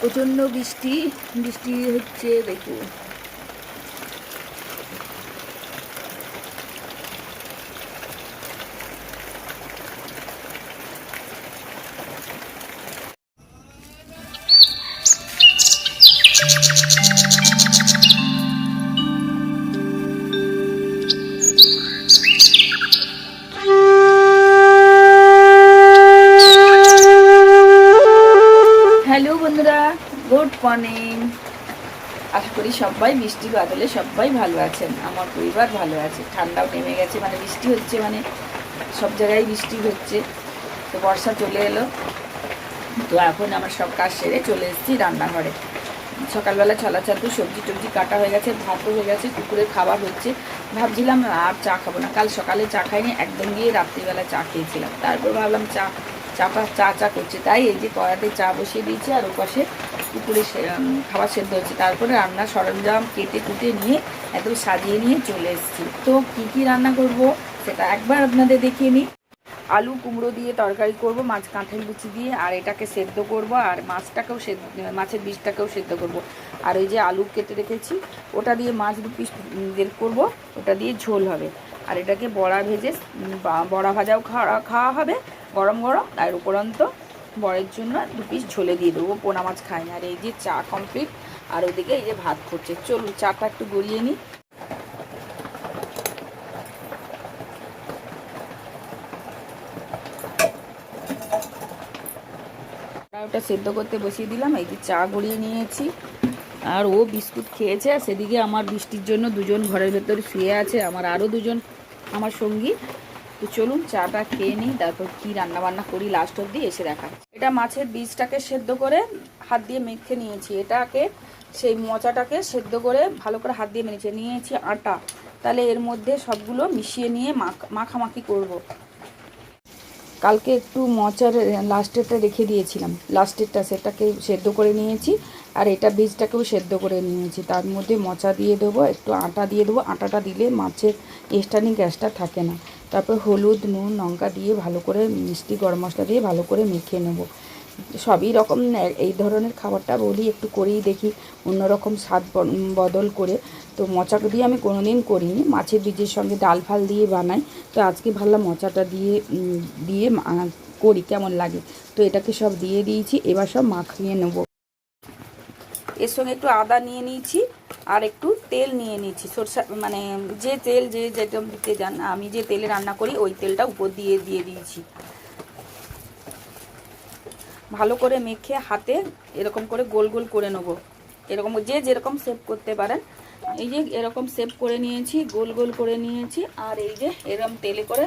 প্রচণ্ড বৃষ্টি বৃষ্টি হচ্ছে দেখুন। মর্নিং আশা করি সবাই বৃষ্টি বাদলে সবাই ভালো আছেন। আমার পরিবার ভালো আছে। ঠান্ডাও নেমে গেছে মানে বৃষ্টি হচ্ছে মানে সব জায়গায় বৃষ্টি হচ্ছে। তো বর্ষা চলে এলো। তো এখন আমার সব কাজ সেরে চলে এসেছি রান্নাঘরে। সকালবেলা ছলা ছাতু সবজি টবজি কাটা হয়ে গেছে, ভাতও হয়ে গেছে কুকুরে খাবার হচ্ছে। ভাবছিলাম আর চা খাব না। কাল সকালে চা খাইনি, একদম গিয়ে রাত্রিবেলা চা খেয়েছিলাম। তারপর ভাবলাম চা, চাপা, চা চা করছে। তাই এই যে কড়াতে চা বসিয়ে দিয়েছি আর ওপাশে কুকুরে উম, খাবার সেদ্ধ হচ্ছে। তারপরে রান্নার সরঞ্জাম কেটে কুটে নিয়ে একদম সাজিয়ে নিয়ে চলে এসেছি। তো কি কি রান্না করব সেটা একবার আপনাদের দেখিয়ে নিই। আলু কুমড়ো দিয়ে তরকারি করব মাছ কাঁঠাল লুচি দিয়ে আর এটাকে সেদ্ধ করব আর মাছটাকেও সেদ্ধ মাছের বীজটাকেও সেদ্ধ করব। আর ওই যে আলু কেটে রেখেছি ওটা দিয়ে মাছ দু পিস বের করব ওটা দিয়ে ঝোল হবে। আর এটাকে বড়া ভেজে বড়া ভাজাও খাওয়া খাওয়া হবে গরম গরম আর উপরন্ত বরের জন্য দু পিস ঝোলে দিয়ে দেবো। পোনা মাছ খাই না। আর এই যে চা কমপ্লিট আর ওদিকে এই যে ভাত করছে। চলুন, চাটা একটু গড়িয়ে নিই। ওটা সেদ্ধ করতে বসিয়ে দিলাম। এই যে চা গড়িয়ে নিয়েছি। আর ও বিস্কুট খেয়েছে। আর সেদিকে আমার বৃষ্টির জন্য দুজন ঘরের ভেতরে শুয়ে আছে। আমার আরও দুজন আমার সঙ্গী। তো চলুন, চাটা খেয়ে নিই। তারপর কী রান্না বান্না করি লাস্ট অব্দি এসে দেখা এটা মাছের বীজটাকে সেদ্ধ করে হাত দিয়ে মেখে নিয়েছি। এটাকে, সেই মোচাটাকে সেদ্ধ করে ভালো করে হাত দিয়ে মেখেছি নিয়েছি আটা। তাহলে এর মধ্যে সবগুলো মিশিয়ে নিয়ে মাখ মাখামাখি করব। কালকে একটু মচার লাস্টেরটা রেখে দিয়েছিলাম। লাস্টেরটা সেটাকে সেদ্ধ করে নিয়েছি আর এটা বীজটাকেও সেদ্ধ করে নিয়েছি। তার মধ্যে মচা দিয়ে দেবো, একটু আটা দিয়ে দেবো। আটাটা দিলে মাছের এক্সট্রানি গ্যাসটা থাকে না। তারপর হলুদ, নুন, লঙ্কা দিয়ে ভালো করে মিষ্টি গরম মশলা দিয়ে ভালো করে মেখে নেব। সবই রকম, এই ধরনের খাবারটা বলি, একটু করেই দেখি, অন্যরকম স্বাদ বদল করে। তো মোচাকে দিয়ে আমি কোনোদিন করিনি, মাছের বীজের সঙ্গে ডাল ফাল দিয়ে বানাই। তো আজকে ভাবলাম মচাটা দিয়ে দিয়ে করি, কেমন লাগে? তো এটাকে সব দিয়ে দিয়েছি, এবার সব মাখিয়ে নেব। এর সঙ্গে একটু আদা নিয়ে নিয়েছি, আর একটু তেল নিয়ে নিয়েছি। সরষা মানে যে তেল, যে যেটা দিতে যান, আমি যে তেলে রান্না করি, ওই তেলটা উপর দিয়ে দিয়ে দিয়েছি। ভালো করে মেখে হাতে এরকম করে গোল গোল করে নেব। এরকম, যে যেরকম সেভ করতে পারেন। এই যে এরকম সেভ করে নিয়েছি, গোল গোল করে নিয়েছি, আর এই যে এরকম তেলে করে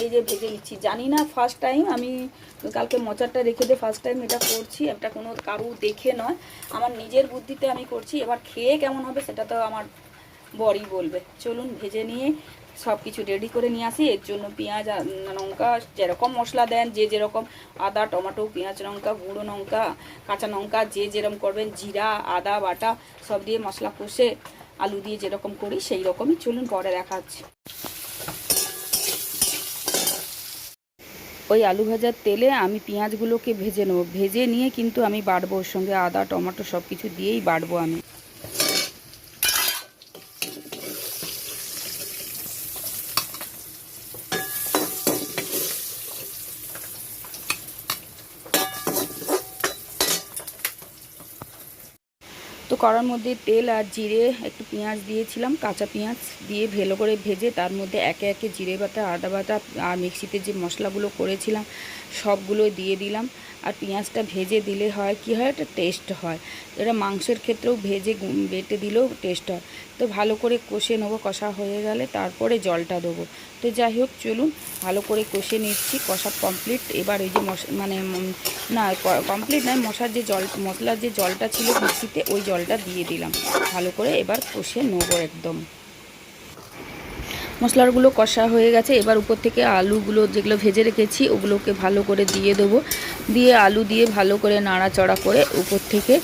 এই যে ভেজে নিচ্ছি। জানি না ফার্স্ট টাইম আমি কালকে মোচারটা রেখে দিয়ে ফার্স্ট টাইম এটা করছি এটা কোনো কারু দেখে নয়। আমার নিজের বুদ্ধিতে আমি করছি, এবার খেয়ে কেমন হবে সেটা তো আমার বরই বলবে। চলুন ভেজে নিয়ে সব কিছু রেডি করে নিয়ে আসি। এর জন্য পেঁয়াজ লঙ্কা, যেরকম মশলা দেন, যে যেরকম আদা, টমেটো, পেঁয়াজ লঙ্কা, গুঁড়ো লঙ্কা, কাঁচা লঙ্কা, যে যেরকম করবেন, জিরা, আদা, বাটা, সব দিয়ে মশলা কষে আলু দিয়ে যেরকম করি, সেই রকমই। চলুন পরে দেখাচ্ছি। ওই আলু ভাজার তেলে আমি পেঁয়াজগুলোকে ভেজে নেব। ভেজে নিয়ে কিন্তু আমি বাড়বো ওর সঙ্গে আদা, টমেটো সব কিছু দিয়েই বাড়বো আমি। তো কড়ার মধ্যে তেল আর জিরে, একটু পেঁয়াজ দিয়েছিলাম, কাঁচা পেঁয়াজ দিয়ে ভেলো করে ভেজে তার মধ্যে একে একে জিরে বাটা, আদা বাটা আর মিক্সিতে যে মশলাগুলো করেছিলাম সবগুলো দিয়ে দিলাম। আর পেঁয়াজটা ভেজে দিলে হয়, কি হয়? একটা টেস্ট হয়। এটা মাংসের ক্ষেত্রেও ভেজে বেটে দিলেও টেস্ট হয়। তো ভালো করে কষে নেব, কষা হয়ে গেলে তারপরে জলটা দেবো। তো যাই হোক, চলুন, ভালো করে কষে নিচ্ছি, কষা কমপ্লিট এবার এই যে মানে না কমপ্লিট নয়, মশার যে জল, মশলার যে জলটা ছিল মিক্সিতে, ওই জলটা দিয়ে দিলাম। ভালো করে এবার কষে নেব একদম। মশলাগুলো কষা হয়ে গেছে, এবার উপর থেকে আলুগুলো যেগুলো ভেজে রেখেছি, ওগুলোকে ভালো করে দিয়ে দেবো। দিয়ে আলু দিয়ে ভালো করে নাড়াচড়া করে উপর থেকে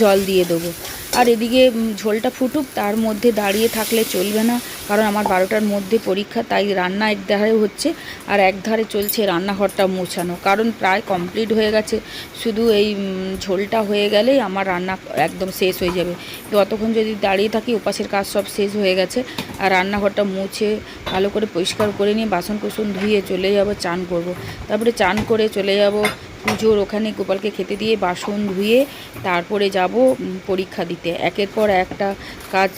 জল দিয়ে দেবো। আর এদিকে ঝোলটা ফুটুক, তার মধ্যে দাঁড়িয়ে থাকলে চলবে না, কারণ আমার বারোটার মধ্যে পরীক্ষা, তাই রান্না এক ধারে হচ্ছে আর এক ধারে চলছে রান্নাঘরটা মোছানো। কারণ প্রায় কমপ্লিট হয়ে গেছে, শুধু এই ঝোলটা হয়ে গেলেই আমার রান্না একদম শেষ হয়ে যাবে। তো অতক্ষণ যদি দাঁড়িয়ে থাকি উপাসের কাজ সব শেষ হয়ে গেছে, আর রান্নাঘরটা মুছে ভালো করে পরিষ্কার করে নিয়ে বাসন কুসন ধুয়ে চলে যাব, চান করব। তারপরে চান করে চলে যাব পুজোর ওখানে গোপালকে খেতে দিয়ে বাসন ধুয়ে তারপরে যাব পরীক্ষা দিতে। একের পর একটা কাজ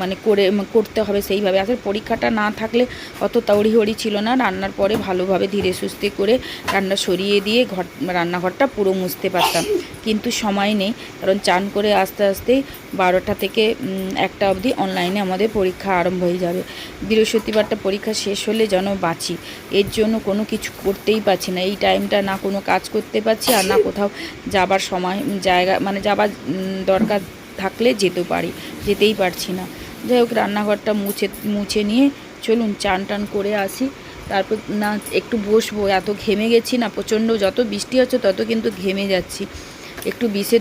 মানে করে করতে হবে সেইভাবে। আসলে পরীক্ষাটা না থাকলে অত তড়িহড়ি ছিল না। রান্নার পরে ভালোভাবে ধীরে সুস্থে করে রান্না সরিয়ে দিয়ে ঘর, রান্নাঘরটা পুরো মুছতে পারতাম। কিন্তু সময় নেই, কারণ চান করে আস্তে আস্তেই বারোটা থেকে একটা অবধি অনলাইনে আমাদের পরীক্ষা আরম্ভ হয়ে যাবে। বৃহস্পতিবারটা পরীক্ষা শেষ হলে যেন বাঁচি। এর জন্য কোনো কিছু করতেই পারছি না। এই টাইমটা না কোনো কাজ করতে পারছি আর না কোথাও যাবার সময়, জায়গা মানে যাবার দরকার থাকলে যেতে পারি, যেতেই পারছি না। যাই হোক, রান্নাঘরটা মুছে মুছে নিয়ে চলুন চান টান করে আসি। তারপর না, একটু বসবো, এত ঘেমে গেছি না, প্রচণ্ড যত বৃষ্টি হচ্ছে তত কিন্তু ঘেমে যাচ্ছি। একটু বিষে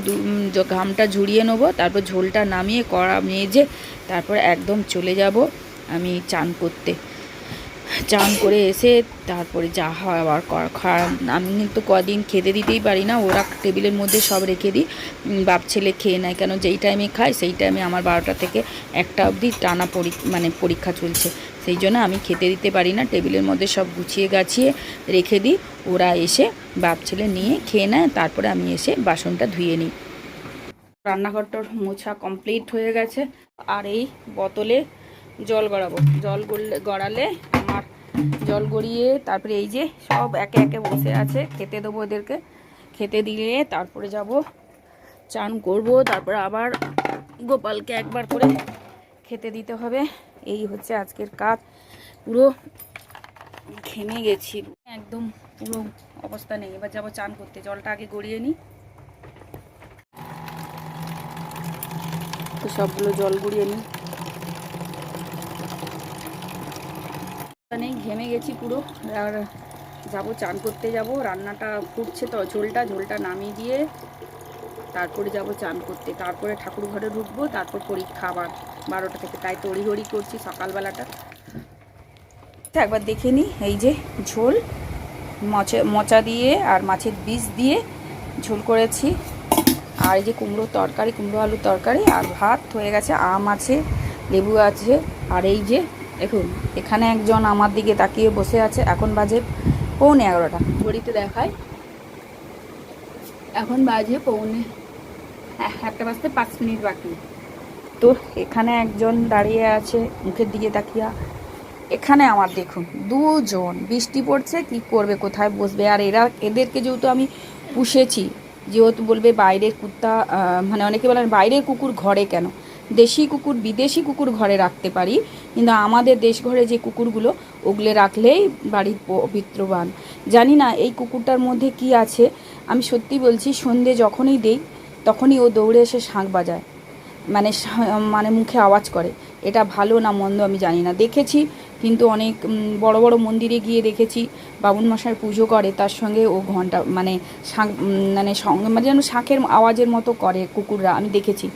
ঘামটা ঝুরিয়ে নেব, তারপর ঝোলটা নামিয়ে, কড়া মেজে তারপর একদম চলে যাব আমি চান করতে। চান করে এসে তারপরে যা হয় আবার খাওয়া- আমি তো কদিন খেতে দিতেই পারি না, ওরা টেবিলের মধ্যে সব রেখে দিই। বাপ ছেলে খেয়ে নেয়, কেন যেই টাইমে খায়, সেই টাইমে আমার বারোটা থেকে একটা অবধি টানা মানে পরীক্ষা চলছে। সেই জন্য আমি খেতে দিতে পারি না, টেবিলের মধ্যে সব গুছিয়ে গাছিয়ে রেখে দিই। ওরা এসে বাপ ছেলে নিয়ে খেয়ে নেয়, তারপরে আমি এসে বাসনটা ধুয়ে নিই। রান্নাঘরটার মোছা কমপ্লিট হয়ে গেছে। আর এই বোতলে জল গড়াবো। জল গড়লে গড়ালে জল গড়িয়ে তারপরে এই যে সব একে একে বসে আছে, খেতে দেবো ওদেরকে। খেতে দিলে তারপরে যাব, চান করব, তারপরে আবার গোপালকে একবার করে খেতে দিতে হবে। এই হচ্ছে আজকের কাজ। পুরো ঘেমে গেছি। একদম পুরো অবস্থা নেই। এবার যাব চান করতে। জলটা আগে গড়িয়ে নিই। সবগুলো জল গড়িয়ে নিই। নেই, ঘেমে গেছি পুরো। আর যাব, চান করতে যাব। রান্নাটা ফুটছে তো ঝোলটা ঝোলটা নামিয়ে দিয়ে তারপরে যাব চান করতে। তারপরে ঠাকুর ঘরে ঢুকবো, তারপর পরীক্ষা আবার বারোটা থেকে। তাই তড়িঘড়ি করছি সকালবেলাটা। একবার দেখে নিই। এই যে ঝোল, মচা, মোচা দিয়ে আর মাছের বীজ দিয়ে ঝোল করেছি। আর এই যে কুমড়োর তরকারি, কুমড়ো আলুর তরকারি আর ভাত হয়ে গেছে, আম আছে, লেবু আছে। আর এই যে দেখুন এখানে একজন আমার দিকে তাকিয়ে বসে আছে। এখন বাজে পৌনে এগারোটা। ঘড়িতে দেখায় এখন বাজে পৌনে হ্যাঁ, একটা বাজতে পাঁচ মিনিট বাকি। তো এখানে একজন দাঁড়িয়ে আছে মুখের দিকে তাকিয়া। এখানে আমার দেখুন দুজন বৃষ্টি পড়ছে কি করবে কোথায় বসবে? আর এরা এদেরকে যেহেতু আমি পুষেছি যেহেতু বলবে বাইরের কুত্তা মানে অনেকে বলেন বাইরের কুকুর ঘরে কেন? দেশি কুকুর, বিদেশি কুকুর ঘরে রাখতে পারি। কিন্তু আমাদের দেশ ঘরে যে কুকুরগুলো, ওগুলো রাখলেই বাড়ির পবিত্রবান জানি না এই কুকুরটার মধ্যে কি আছে। আমি সত্যি বলছি, সন্ধে যখনই দেই, তখনই ও দৌড়ে এসে শাঁখ বাজায়। মানে মানে মুখে আওয়াজ করে। এটা ভালো না মন্দ আমি জানি না। দেখেছি, কিন্তু অনেক বড় বড় মন্দিরে গিয়ে দেখেছি, বাবুন মশাই পুজো করে, তার সঙ্গে ও ঘণ্টা মানে শাঁখ মানে সঙ্গে মানে যেন শাঁখের আওয়াজের মতো করে কুকুররা। আমি দেখেছি।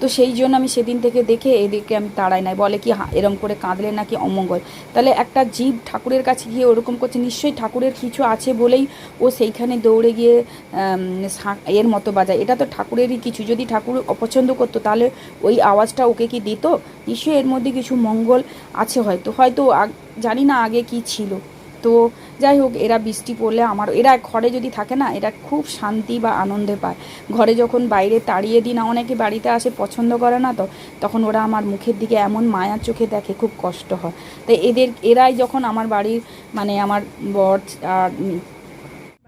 তো সেই জন্য আমি সেদিন থেকে দেখে এদিকে আমি তাড়াই নাই। বলে কি এরম করে কাঁদলে নাকি অমঙ্গল? তাহলে একটা জীব ঠাকুরের কাছে গিয়ে ওরকম করছে, নিশ্চয়ই ঠাকুরের কিছু আছে বলেই ও সেইখানে দৌড়ে গিয়ে এর মতো বাজায়। এটা তো ঠাকুরেরই কিছু। যদি ঠাকুর অপছন্দ করতো, তাহলে ওই আওয়াজটা ওকে কি দিত? নিশ্চয়ই এর মধ্যে কিছু মঙ্গল আছে হয়তো। হয়তো জানি না আগে কি ছিল। তো যাই হোক, এরা বৃষ্টি পড়লে আমার, এরা ঘরে যদি থাকে না, এরা খুব শান্তি বা আনন্দে পায়। ঘরে যখন বাইরে তাড়িয়ে দিই না, অনেকে বাড়িতে আসে, পছন্দ করে না তো, তখন ওরা আমার মুখের দিকে এমন মায়ার চোখে দেখে, খুব কষ্ট হয়। তাই এদের, এরাই যখন আমার বাড়ির মানে আমার বর, আর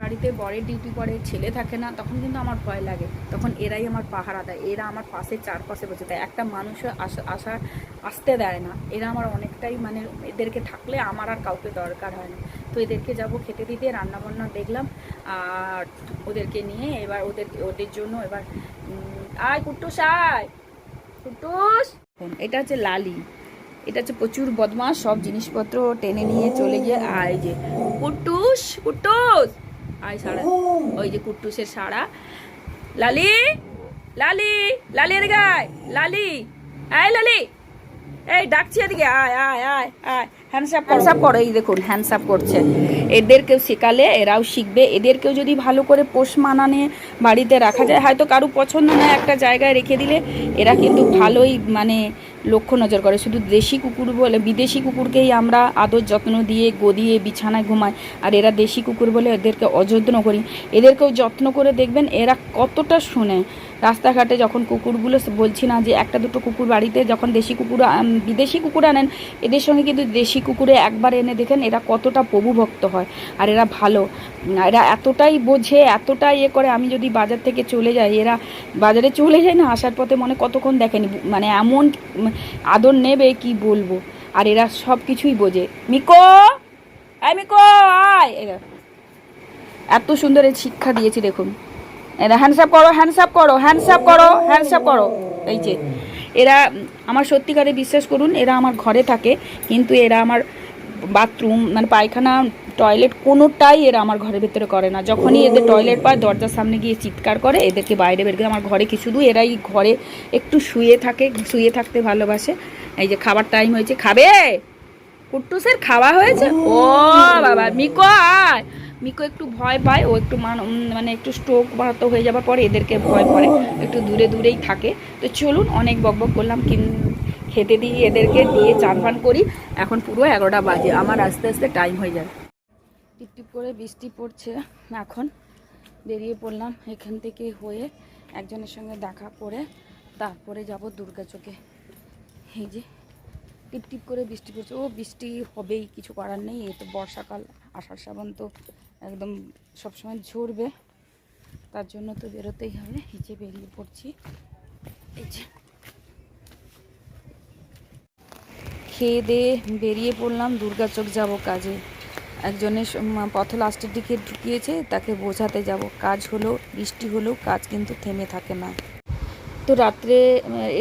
বাড়িতে বরের ডিউটি পরে ছেলে থাকে না, তখন কিন্তু আমার ভয় লাগে। তখন এরাই আমার পাহারা দেয়। এরা আমার পাশে চারপাশে বসে দেয় একটা মানুষও আসা আসা, আসতে দেয় না। এরা আমার অনেকটাই মানে এদেরকে থাকলে আমার আর কাউকে দরকার হয় না। তো এদেরকে যাব খেতে দিতে রান্না বান্না দেখলাম, আর ওদেরকে নিয়ে এবার ওদের ওদের জন্য এবার আয় কুট্টুস আয়। কুট্টুস। এটা হচ্ছে লালি। এটা হচ্ছে প্রচুর বদমাস সব জিনিসপত্র টেনে নিয়ে চলে গিয়ে আয় যে কুট্টুস কুট্টুস। আয় সারা, ওই যে কুট্টুসের সারা। লালি লালি লালি আয়। লালি আয় লালি। এই, ডাকছি এদিকে, আয় আয় আয় আয়। হ্যান্ডসাপ হ্যান্ডসাপ করো। এই দেখুন হ্যান্ডসাপ করছে। এদেরকেও শেখালে, এরাও শিখবে। এদেরকেও যদি ভালো করে পোষ মানানে বাড়িতে রাখা যায়, হয়তো কারু পছন্দ নয় একটা জায়গায় রেখে দিলে, এরা কিন্তু ভালোই মানে লক্ষ্য নজর করে। শুধু দেশি কুকুর বলে, বিদেশি কুকুরকেই আমরা আদর যত্ন দিয়ে গদিয়ে, বিছানায় ঘুমাই। আর এরা দেশি কুকুর বলে এদেরকে অযত্ন করি। এদেরকেও যত্ন করে দেখবেন, এরা কতটা শুনে। রাস্তাঘাটে যখন কুকুরগুলো বলছি না যে একটা দুটো কুকুর বাড়িতে, যখন দেশি কুকুর বিদেশি কুকুর আনেন এদের সঙ্গে কিন্তু দেশি কুকুরে একবার এনে দেখেন এরা কতটা প্রভুভক্ত হয় আর এরা ভালো। এরা এতটাই বোঝে, এতটাই ইয়ে করে, আমি যদি বাজার থেকে চলে যাই, এরা বাজারে চলে যায় না, আসার পথে মনে কতক্ষণ দেখেনি। মানে এমন আদর নেবে কি বলব? আর এরা সব কিছুই বোঝে। মিকো! আয় মিকো, আয়! এরা এত সুন্দর শিক্ষা দিয়েছি, দেখুন। এরা হ্যান্ডসাপ করো হ্যান্ডসাপ করো হ্যান্ডসাপ করো হ্যান্ডসাপ করো। এই যে, এরা আমার সত্যিকারে বিশ্বাস করুন, এরা আমার ঘরে থাকে, কিন্তু এরা আমার বাথরুম মানে পায়খানা টয়লেট কোনোটাই এরা আমার ঘরের ভেতরে করে না। যখনই এদের টয়লেট পায়, দরজার সামনে গিয়ে চিৎকার করে, এদেরকে বাইরে বের করে, আমার ঘরে কি শুধু এরাই ঘরে একটু শুয়ে থাকে, শুয়ে থাকতে ভালোবাসে। এই যে, খাবার টাইম হয়েছে, খাবে? কুট্টুসের খাওয়া হয়েছে? ও বাবা, মিকো আয়! মিকো একটু ভয় পায়, ও একটু মান- একটু স্ট্রোক বাহাত হয়ে যাওয়ার পরে এদেরকে ভয় করে, একটু দূরে দূরেই থাকে। তো চলুন অনেক বকবক করলাম, কিন, খেতে দিই এদেরকে দিয়ে চান ফান করি। এখন পুরো এগারোটা বাজে, আমার আস্তে আস্তে টাইম হয়ে যাবে। টিপ টিপ করে বৃষ্টি পড়ছে, এখন বেরিয়ে পড়লাম এখান থেকে হয়ে একজনের সঙ্গে দেখা করে তারপরে যাব দুর্গা চোখে এই যে, টিপ টিপ করে বৃষ্টি পড়ছে। ও বৃষ্টি হবেই, কিছু করার নেই, এই তো বর্ষাকাল, আষাঢ় শ্রাবণ তো একদম সবসময় ঝরবে। তার জন্য তো বেরোতেই হবে। যে বেরিয়ে পড়ছি। খেয়ে দিয়ে বেরিয়ে পড়লাম। দুর্গাচক যাব কাজে। একজনের পথ লাস্টের দিকে ঢুকিয়েছে। তাকে বোঝাতে যাব। কাজ হলো, বৃষ্টি হলেও কাজ কিন্তু থেমে থাকে না। তো রাত্রে,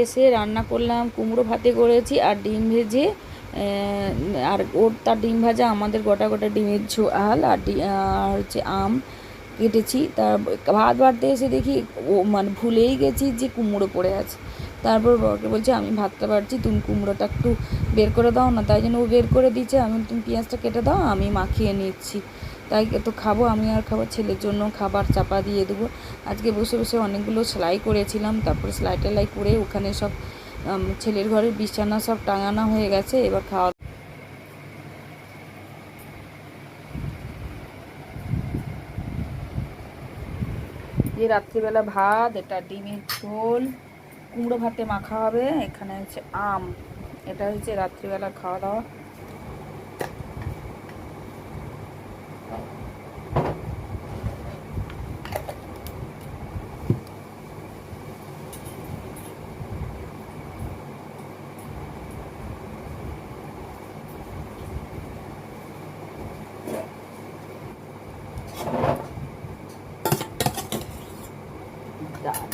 এসে রান্না করলাম, কুমড়ো ভাতে করেছি আর ডিম ভেজে আর ওর তার ডিম ভাজা, আমাদের গোটা গোটা ডিমের ঝোল আর আর হচ্ছে আম কেটেছি। তার ভাত বাড়তে এসে দেখি ও মানে ভুলেই গেছি যে কুমড়ো পড়ে আছে। তারপর বরকে বলছে, আমি ভাতটা বাড়ছি, তুমি কুমড়োটা একটু বের করে দাও না। তাই জন্য ও বের করে দিচ্ছে আমি তুমি পেঁয়াজটা কেটে দাও, আমি মাখিয়ে নিচ্ছি। তাই তো খাব, আমি আর খাব, ছেলের জন্য খাবার চাপা দিয়ে দেবো। আজকে বসে বসে অনেকগুলো সেলাই করেছিলাম। তারপরে সেলাই টেলাই করে ওখানে সব ছেলের ঘরের বিছানা সব টাঙানো হয়ে গেছে, এবার খাওয়া যে রাত্রিবেলা ভাত, এটা ডিমের ঝোল, কুমড়ো ভাতে মাখা হবে, এখানে হচ্ছে আম। এটা হচ্ছে রাত্রিবেলা খাওয়া দাওয়া ডাল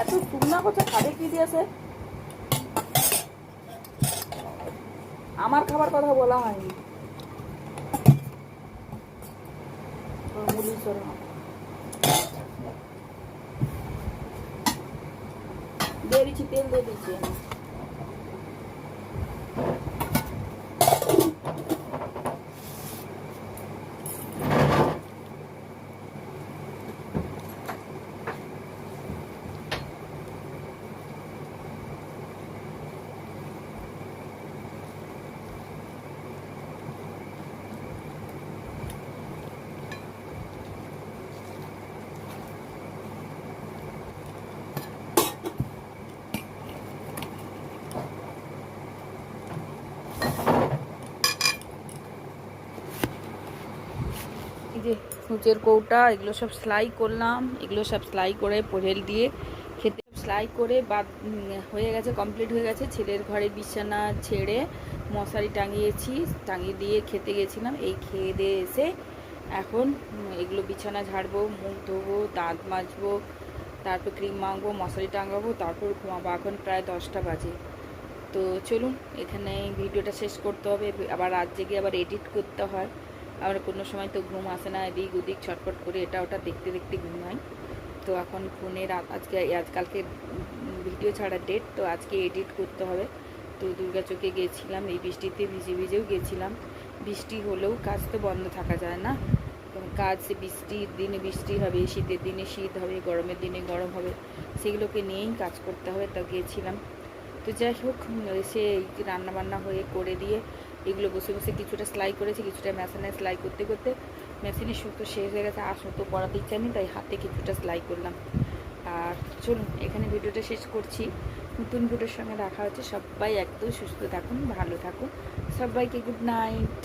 এত শুকনা কথা দিয়েছে আমার খাবার কথা বলা হয়নি। দিচ্ছি তেল দিয়ে দিচ্ছি এই যে সূচের কৌটা, এগুলো সব সেলাই করলাম। এগুলো সব সেলাই করে পোহেল দিয়ে খেতে সেলাই করে বাদ হয়ে গেছে কমপ্লিট হয়ে গেছে। ছেলের ঘরে বিছানা ছেড়ে মশারি টাঙিয়েছি, টাঙিয়ে দিয়ে খেতে গেছিলাম। এই খেয়ে দিয়ে এসে এখন এগুলো বিছানা ঝাড়বো, মুখ ধোবো, দাঁত মাজবো, তারপর ক্রিম মাখবো, মশারি টাঙাবো, তারপর ঘুমাবো। এখন প্রায় দশটা বাজে। তো চলুন, এখানে ভিডিওটা শেষ করতে হবে। আবার রাত জেগে আবার এডিট করতে হয়। আবার কোনো সময় তো ঘুম আসে না, এদিক ওদিক ছটফট করে এটা ওটা দেখতে দেখতে ঘুম হয় তো এখন ফোনে রাত আজকে আজকালকে ভিডিও ছাড়া ডেট তো আজকে এডিট করতে হবে। তো দুর্গা চোখে গিয়েছিলাম এই বৃষ্টিতে ভিজে ভিজেও গেছিলাম। বৃষ্টি হলেও কাজ তো বন্ধ থাকা যায় না। কাজ বৃষ্টির দিনে বৃষ্টি হবে, শীতের দিনে শীত হবে, গরমের দিনে গরম হবে, সেগুলোকে নিয়েই কাজ করতে হবে। তা গিয়েছিলাম তো যাই হোক এসে রান্না বান্না হয়ে করে দিয়ে এগুলো বসে বসে কিছুটা সেলাই করেছি, কিছুটা মেশিনে সেলাই করতে করতে মেশিনের সুতো শেষ হয়ে গেছে, আর সুতো পড়াতে ইচ্ছা তাই হাতে কিছুটা সেলাই করলাম। আর চলুন, এখানে ভিডিওটা শেষ করছি। নতুন ভিডিওর সঙ্গে দেখা হচ্ছে। সবাই একদম সুস্থ থাকুন, ভালো থাকুন। সবাইকে গুড নাইট